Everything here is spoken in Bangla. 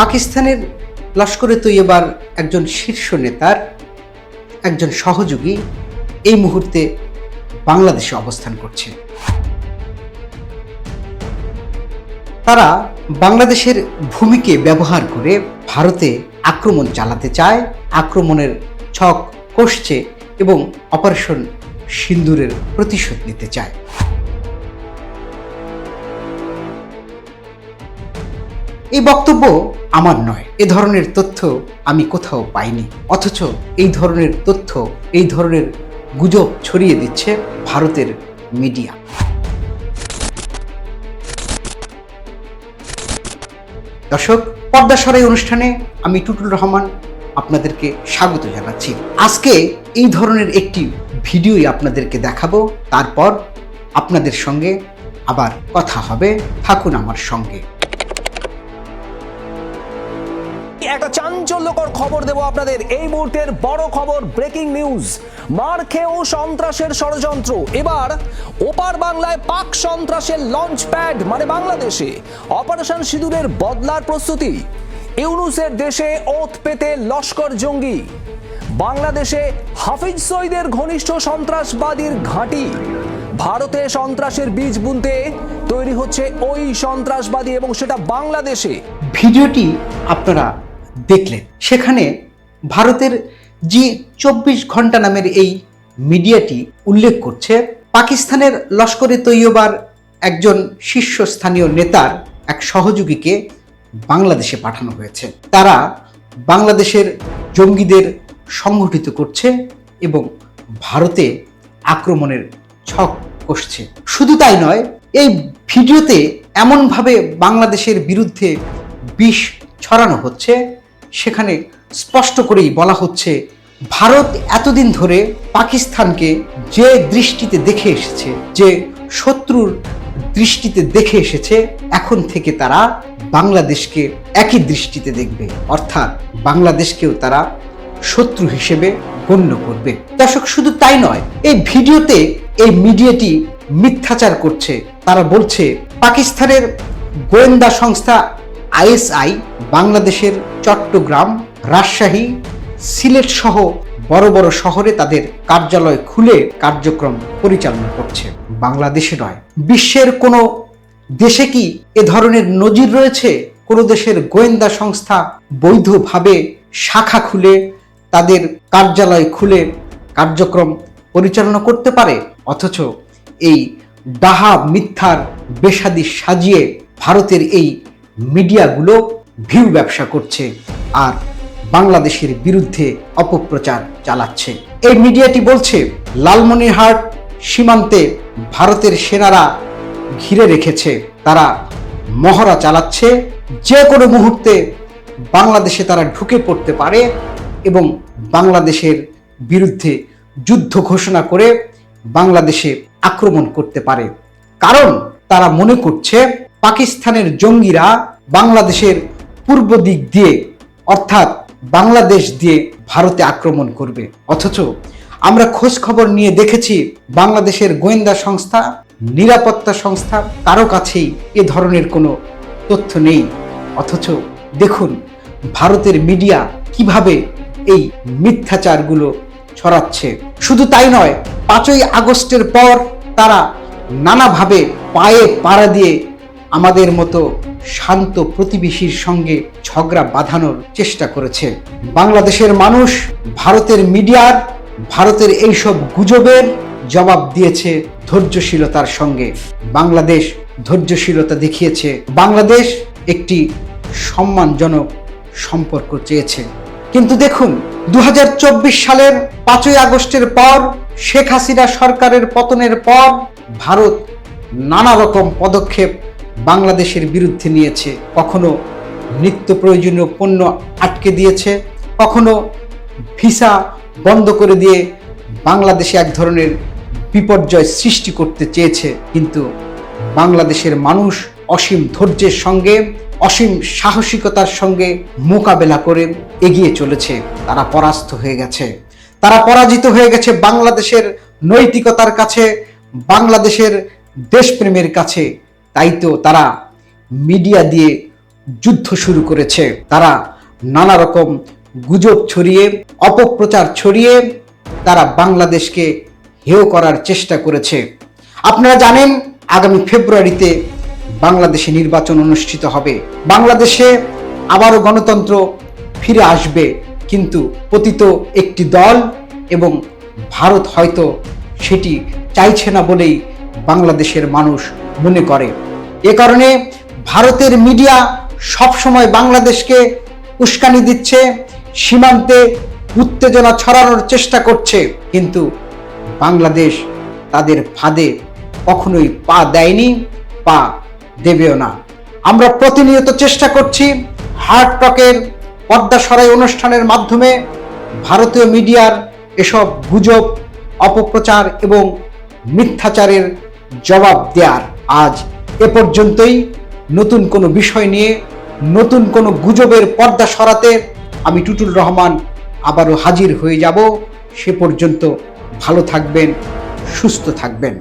পাকিস্তানের লস্করে তৈয়বার একজন শীর্ষ নেতার, একজন সহযোগী এই মুহূর্তে বাংলাদেশে অবস্থান করছে। তারা বাংলাদেশের ভূমিকে ব্যবহার করে ভারতে আক্রমণ চালাতে চায়, আক্রমণের ছক কষছে এবং অপারেশন সিন্দুরের প্রতিশোধ নিতে চায়। এই বক্তব্য আমার নয়। এ ধরনের তথ্য আমি কোথাও পাইনি। অথচ এই ধরনের তথ্য, এই ধরনের গুজব ছড়িয়ে দিচ্ছে ভারতের মিডিয়া। দর্শক পর্দা সরাই অনুষ্ঠানে আমি টুটুল রহমান আপনাদেরকে স্বাগত জানাচ্ছি। আজকে এই ধরনের একটি ভিডিওই আপনাদেরকে দেখাবো। তারপর আপনাদের সঙ্গে আবার কথা হবে। থাকুন আমার সঙ্গে। একটা চাঞ্চল্যকর খবর দেব আপনাদের। এই মুহূর্তের বড় খবর ব্রেকিং নিউজ মার খেয়েও সন্ত্রাসের ষড়যন্ত্র। এবার ওপার বাংলায় পাক সন্ত্রাসের লঞ্চ প্যাড মানে বাংলাদেশে। অপারেশন সিঁদুরের বদলার প্রস্তুতি। ইউনুসের দেশে ওত পেতে লস্কর জঙ্গি। বাংলাদেশে হাফিজ সঈদের ঘনিষ্ঠ সন্ত্রাসবাদীর ঘাঁটি। ভারতে সন্ত্রাসের বীজ বুনতে তৈরি হচ্ছে ওই সন্ত্রাসবাদী এবং সেটা বাংলাদেশে। ভিডিওটি আপনারা দেখলেন। সেখানে ভারতের জি চব্বিশ ঘণ্টা নামের এই মিডিয়াটি উল্লেখ করছে, পাকিস্তানের লস্করে তৈয়বার একজন শীর্ষস্থানীয় নেতার এক সহযোগীকে বাংলাদেশে পাঠানো হয়েছে। তারা বাংলাদেশের জঙ্গিদের সংগঠিত করছে এবং ভারতে আক্রমণের ছক কষছে। শুধু তাই নয়, এই ভিডিওতে এমনভাবে বাংলাদেশের বিরুদ্ধে বিষ ছড়ানো হচ্ছে। সেখানে স্পষ্ট করেই বলা হচ্ছে, ভারত এতদিন ধরে পাকিস্তানকে যে দৃষ্টিতে দেখে এসেছে, যে শত্রুর দৃষ্টিতে দেখে এসেছে, এখন থেকে তারা বাংলাদেশকে একই দৃষ্টিতে দেখবে। অর্থাৎ বাংলাদেশকেও তারা শত্রু হিসেবে গণ্য করবে। দর্শক, শুধু তাই নয়, এই ভিডিওতে এই মিডিয়াটি মিথ্যাচার করছে। তারা বলছে, পাকিস্তানের গোয়েন্দা সংস্থা আইএসআই বাংলাদেশের চট্টগ্রাম, রাজশাহী, সিলেট সহ বড় বড় শহরে তাদের কার্যালয় খুলে কার্যক্রম পরিচালনা করছে। বাংলাদেশে নয়, বিশ্বের কোনো দেশে কি এ ধরনের নজির রয়েছে? কোনো দেশের গোয়েন্দা সংস্থা বৈধভাবে শাখা খুলে তাদের কার্যালয় খুলে কার্যক্রম পরিচালনা করতে পারে? অথচ এই ডাহা মিথ্যার বেসাদি সাজিয়ে ভারতের এই মিডিয়াগুলো ভিউ ব্যবসা করছে আর বাংলাদেশের বিরুদ্ধে অপপ্রচার চালাচ্ছে। এই মিডিয়াটি বলছে, লালমনিরহাট সীমান্তে ভারতের সেনারা ঘিরে রেখেছে। তারা মহড়া চালাচ্ছে, যে কোনো মুহূর্তে বাংলাদেশে তারা ঢুকে পড়তে পারে এবং বাংলাদেশের বিরুদ্ধে যুদ্ধ ঘোষণা করে বাংলাদেশে আক্রমণ করতে পারে। কারণ তারা মনে করছে, পাকিস্তানের জঙ্গিরা বাংলাদেশের পূর্ব দিক দিয়ে, অর্থাৎ বাংলাদেশ দিয়ে ভারতে আক্রমণ করবে। অথচ আমরা খোঁজ খবর নিয়ে দেখেছি, বাংলাদেশের গোয়েন্দা সংস্থা, নিরাপত্তা সংস্থা কারও কাছেই এ ধরনের কোনো তথ্য নেই। অথচ দেখুন, ভারতের মিডিয়া কীভাবে এই মিথ্যাচারগুলো ছড়াচ্ছে। শুধু তাই নয়, পাঁচই আগস্টের পর তারা নানাভাবে পায়ে পাড়া দিয়ে আমাদের মতো শান্ত প্রতিবেশীর সঙ্গে ঝগড়া বাঁধানোর চেষ্টা করেছে। বাংলাদেশের মানুষ, ভারতের মিডিয়ার, ভারতের এইসব গুজবের জবাব দিয়েছে ধৈর্যশীলতার সঙ্গে। বাংলাদেশ ধৈর্যশীলতা দেখিয়েছে। বাংলাদেশ একটি সম্মানজনক সম্পর্ক চেয়েছে। কিন্তু দেখুন দু হাজার চব্বিশ সালের পাঁচই আগস্টের পর, শেখ হাসিনা সরকারের পতনের পর, ভারত নানা রকম পদক্ষেপ বাংলাদেশের বিরুদ্ধে নিয়েছে, কখনো নিত্য প্রয়োজনীয় পণ্য আটকে দিয়েছে, কখনো ভিসা বন্ধ করে দিয়ে বাংলাদেশে এক ধরনের বিপর্যয় সৃষ্টি করতে চেয়েছে। কিন্তু বাংলাদেশের মানুষ অসীম ধৈর্যের সঙ্গে, অসীম সাহসিকতার সঙ্গে মোকাবেলা করে এগিয়ে চলেছে। তারা পরাস্ত হয়ে গেছে। তারা পরাজিত হয়ে গেছে বাংলাদেশের নৈতিকতার কাছে, বাংলাদেশের দেশপ্রেমের কাছে। তাই তো তারা মিডিয়া দিয়ে যুদ্ধ শুরু করেছে। তারা নানা রকম গুজব ছড়িয়ে, অপপ্রচার ছড়িয়ে তারা বাংলাদেশকে হেয় করার চেষ্টা করেছে। আপনারা জানেন, আগামী ফেব্রুয়ারিতে বাংলাদেশে নির্বাচন অনুষ্ঠিত হবে। বাংলাদেশে আবারও গণতন্ত্র ফিরে আসবে। কিন্তু পতিত একটি দল এবং ভারত হয়তো সেটি চাইছে না বলেই বাংলাদেশের মানুষ মনে করে। এ কারণে ভারতের মিডিয়া সবসময় বাংলাদেশকে উস্কানি দিচ্ছে, সীমান্তে উত্তেজনা ছড়ানোর চেষ্টা করছে। কিন্তু বাংলাদেশ তাদের ফাঁদে কখনোই পা দেয়নি, পা দেবেও না। আমরা প্রতিনিয়ত চেষ্টা করছি হার্ট টকের পর্দা সরাই অনুষ্ঠানের মাধ্যমে ভারতীয় মিডিয়ার এসব গুজব, অপপ্রচার এবং মিথ্যাচারের জবাব দেওয়ার আজ এ পর্যন্তই। নতুন কোনো বিষয় নিয়ে, নতুন কোনো গুজবের পর্দা সরাতে আমি টুটুল রহমান আবারও হাজির হয়ে যাব। সে পর্যন্ত ভালো থাকবেন, সুস্থ থাকবেন।